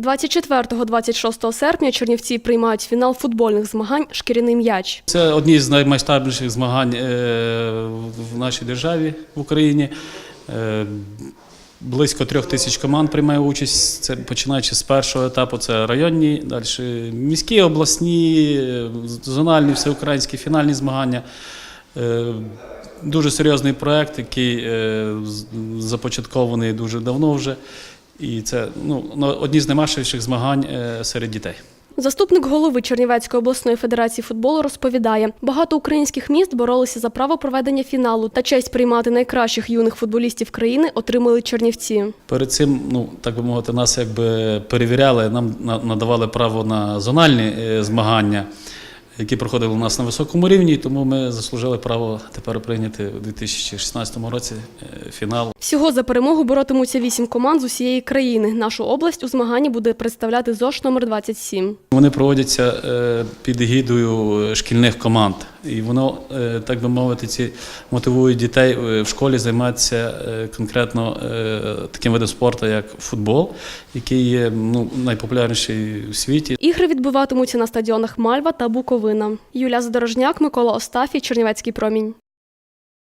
24-26 серпня Чернівці приймають фінал футбольних змагань Шкіряний м'яч. Це одні з наймасштабніших змагань е, в нашій державі в Україні. Е, Близько трьох тисяч команд приймає участь. Це починаючи з першого етапу, це районні, далі міські, обласні, е, зональні, всеукраїнські фінальні змагання. Дуже серйозний проект, який започаткований дуже давно вже. І це ну, одні з наймасштабніших змагань е, серед дітей. Заступник голови Чернівецької обласної федерації футболу розповідає, багато українських міст боролися за право проведення фіналу та честь приймати найкращих юних футболістів країни отримали Чернівці. Перед цим, ну так би мовити, нас якби перевіряли, нам на- надавали право на зональні е, змагання, які проходили у нас на високому рівні, тому ми заслужили право тепер прийняти у 2016 році е, фінал. Всього за перемогу боротимуться вісім команд з усієї країни. Нашу область у змаганні буде представляти ЗОШ номер 27. Вони проводяться е, під егідою е, шкільних команд, і воно, е, так би мовити, ці мотивують дітей е, в школі займатися е, конкретно таким видом спорту, як футбол, який є ну, найпопулярніший у світі. Ігри відбуватимуться на стадіонах Мальва та Буковина. Юля Задорожняк, Микола Остафій, Чернівецький промінь.